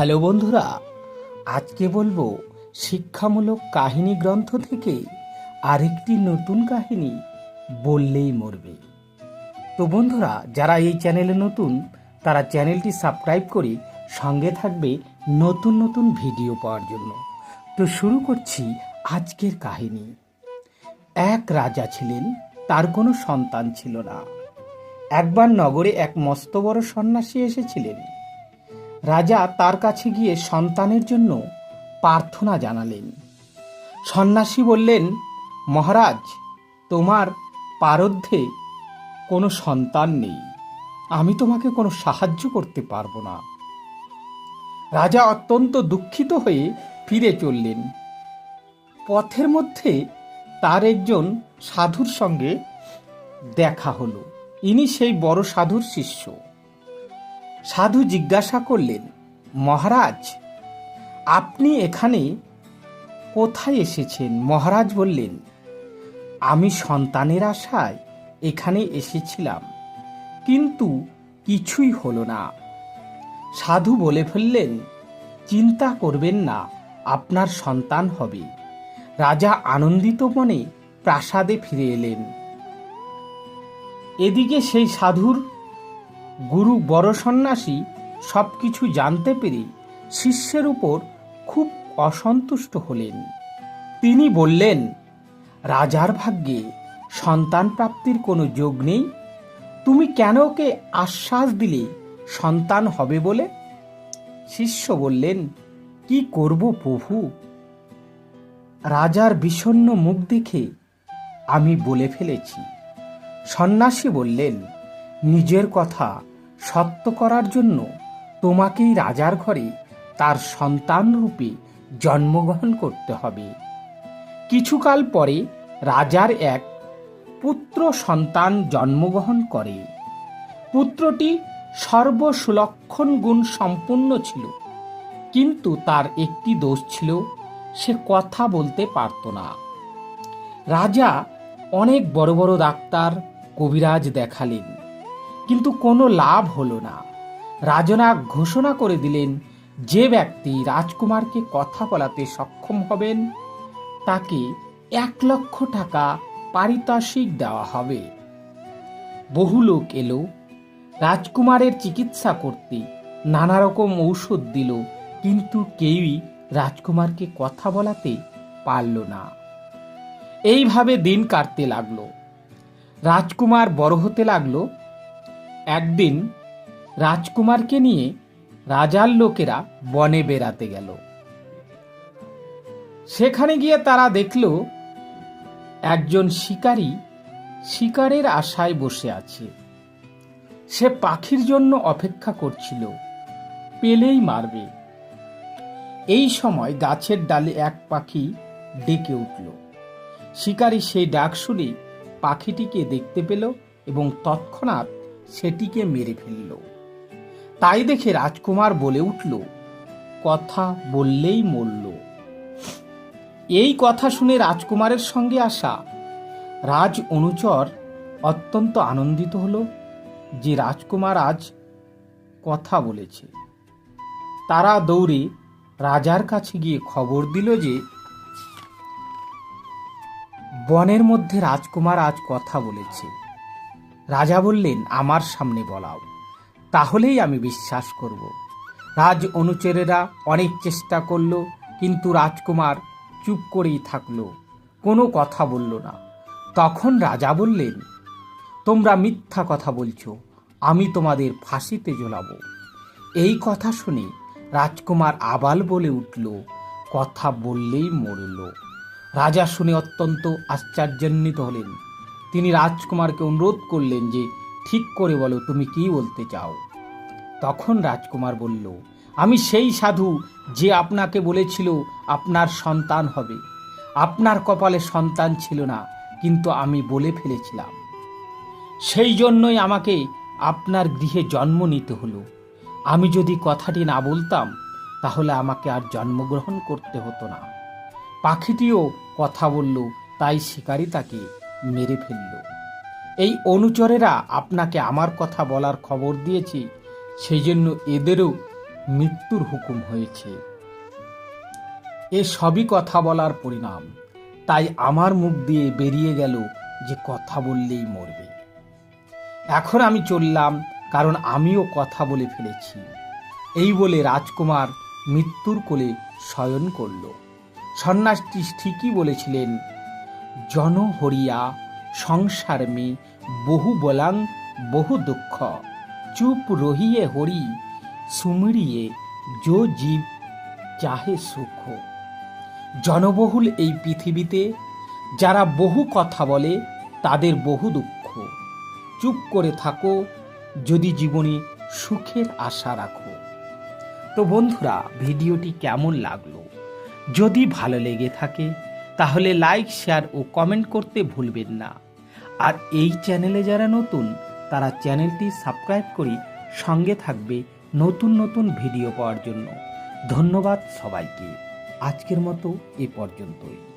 Hello বন্ধুরা, আজকে বলব শিক্ষামূলক কাহিনী গ্রন্থ থেকে আরেকটি নতুন কাহিনী বললেই মরবে। তো বন্ধুরা, যারা এই চ্যানেলে নতুন, তারা চ্যানেলটি সাবস্ক্রাইব করে সঙ্গে থাকবে নতুন নতুন ভিডিও পাওয়ার জন্য। তো শুরু করছি আজকের কাহিনী। এক রাজা ছিলেন, তার কোনো সন্তান ছিল না। একবার নগরে এক মস্ত বড় সন্ন্যাসী এসেছিলেন। রাজা তার কাছে গিয়ে সন্তানের জন্য প্রার্থনা জানালেন। সন্ন্যাসী বললেন, মহারাজ, তোমার পারধ্যে কোনো সন্তান নেই। আমি তোমাকে কোনো সাহায্য করতে পারব না। রাজা অত্যন্ত দুঃখিত হয়ে ফিরে চললেন। পথের মধ্যে তার একজন সাধুর সঙ্গে দেখা হলো। ইনি সেই বড় সাধুর শিষ্য। সাধু জিজ্ঞাসা করলেন, মহারাজ, আপনি এখানে কোথায় এসেছেন? মহারাজ বললেন, আমি সন্তানের আশায় এখানে এসেছিলাম, কিন্তু কিছুই হলো না। সাধু বলে ফেললেন, চিন্তা করবেন না, আপনার সন্তান হবে। রাজা আনন্দিত মনে প্রাসাদে ফিরে এলেন। এদিকে সেই সাধুর গুরু বড় সন্ন্যাসী সব কিছু জানতে পেরে শিষ্যের উপর খুব অসন্তুষ্ট হলেন। তিনি বললেন, রাজার ভাগ্যে সন্তান প্রাপ্তির কোনো যোগ নেই। তুমি কেন ওকে আশ্বাস দিলে সন্তান হবে বলে? শিষ্য বললেন, কি করব প্রভু? রাজার বিষণ্ণ মুখ দেখে আমি বলে ফেলেছি। সন্ন্যাসী বললেন, নিজের কথা সত্য করার জন্য তোমাকেই রাজার ঘরে তার সন্তান রূপে জন্মগ্রহণ করতে হবে। কিছুকাল পরে রাজার এক পুত্র সন্তান জন্মগ্রহণ করে। পুত্রটি সর্বসুলক্ষণ গুণ সম্পূর্ণ ছিল, কিন্তু তার একটি দোষ ছিল, সে কথা বলতে পারত না। রাজা অনেক বড় বড় ডাক্তার, কবিরাজ দেখালেন। কিন্তু কোনো লাভ হলো না। রাজনা ঘোষণা করে দিলেন, যে ব্যক্তি রাজকুমারকে কথা বলাতে সক্ষম হবেন, তাকে এক লক্ষ টাকা পারিতোষিক দেওয়া হবে। বহু লোক এলো, রাজকুমারের চিকিৎসা করতে। নানা রকম ঔষধ দিল, কিন্তু কেউই রাজকুমারকে কথা বলাতে পারল না। এইভাবে দিন কাটতে লাগল। রাজকুমার বড় হতে লাগল একদিন রাজকুমারকে নিয়ে রাজার লোকেরা বনে বেড়াতে গেল। সেখানে গিয়ে তারা দেখল একজন শিকারী শিকারের আশায় বসে আছে। সে পাখির জন্য অপেক্ষা করছিল, পেলেই মারবে। এই সময় গাছের ডালে এক পাখি ডেকে উঠল। শিকারী সেই ডাক শুনে পাখিটিকে দেখতে পেল এবং তৎক্ষণাৎ সেটিকে মেরে ফেলল। তাই দেখে রাজকুমার বলে উঠল, কথা বললেই মরল। এই কথা শুনে রাজকুমারের সঙ্গে আসা রাজ অনুচর অত্যন্ত আনন্দিত হল যে রাজকুমার আজ কথা বলেছে। তারা দৌড়ে রাজার কাছে গিয়ে খবর দিল যে বনের মধ্যে রাজকুমার আজ কথা বলেছে। রাজা বললেন, আমার সামনে বলাও। তাহলেই আমি বিশ্বাস করব। রাজ অনুচরেরা অনেক চেষ্টা করল, কিন্তু রাজকুমার চুপ করেই থাকল, কোনো কথা বলল না। তখন রাজা বললেন, তোমরা মিথ্যা কথা বলছো, আমি তোমাদের ফাঁসিতে জ্বলাবো। এই কথা শুনে রাজকুমার আবাল বলে উঠল, কথা বললেই মরল। রাজা শুনে অত্যন্ত আশ্চর্যান্বিত হলেন। তিনি রাজকুমারকে অনুরোধ করলেন যে, ঠিক করে বলো, তুমি কি বলতে চাও? তখন রাজকুমার বলল, আমি সেই সাধু যে আপনাকে বলেছিল আপনার সন্তান হবে। আপনার কপালে সন্তান ছিল না, কিন্তু আমি বলে ফেলেছিলাম। সেই জন্যই আমাকে আপনার গৃহে জন্ম নিতে হলো। আমি যদি কথাটি না বলতাম, তাহলে আমাকে আর জন্মগ্রহণ করতে হতো না। পাখিটিও কথা বলল, তাই শিকারী তাকে মেরে ফেলল। এই অনুচরেরা আপনাকে আমার কথা বলার খবর দিয়েছি সেই জন্য এদেরও মৃত্যুর হুকুম হয়েছে। এ সবই কথা বলার পরিণাম। তাই আমার মুখ দিয়ে বেরিয়ে গেল যে কথা বললেই মরবে। এখন আমি চললাম, কারণ আমিও কথা বলে ফেলেছি। এই বলে রাজকুমার মৃত্যুর কোলে শয়ন করল। সন্ন্যাসটি ঠিকই বলেছিলেন জন হরিয়া সংসার মে বহু বলাং, বহু দুঃখ। চুপ রহিয়ে হরি, সুমিরিয়ে যো জীব চাহে সুখ। জনবহুল এই পৃথিবীতে যারা বহু কথা বলে, তাদের বহু দুঃখ। চুপ করে থাকো, যদি জীবনে সুখের আশা রাখো। তো বন্ধুরা, ভিডিওটি কেমন লাগল? যদি ভালো লেগে থাকে তাহলে লাইক শেয়ার ও কমেন্ট করতে ভুলবেন না। আর এই চ্যানেলে যারা নতুন, তারা চ্যানেলটি সাবস্ক্রাইব করে সঙ্গে থাকবে নতুন নতুন ভিডিও পাওয়ার জন্য। ধন্যবাদ সবাইকে। আজকের মতো এ পর্যন্তই।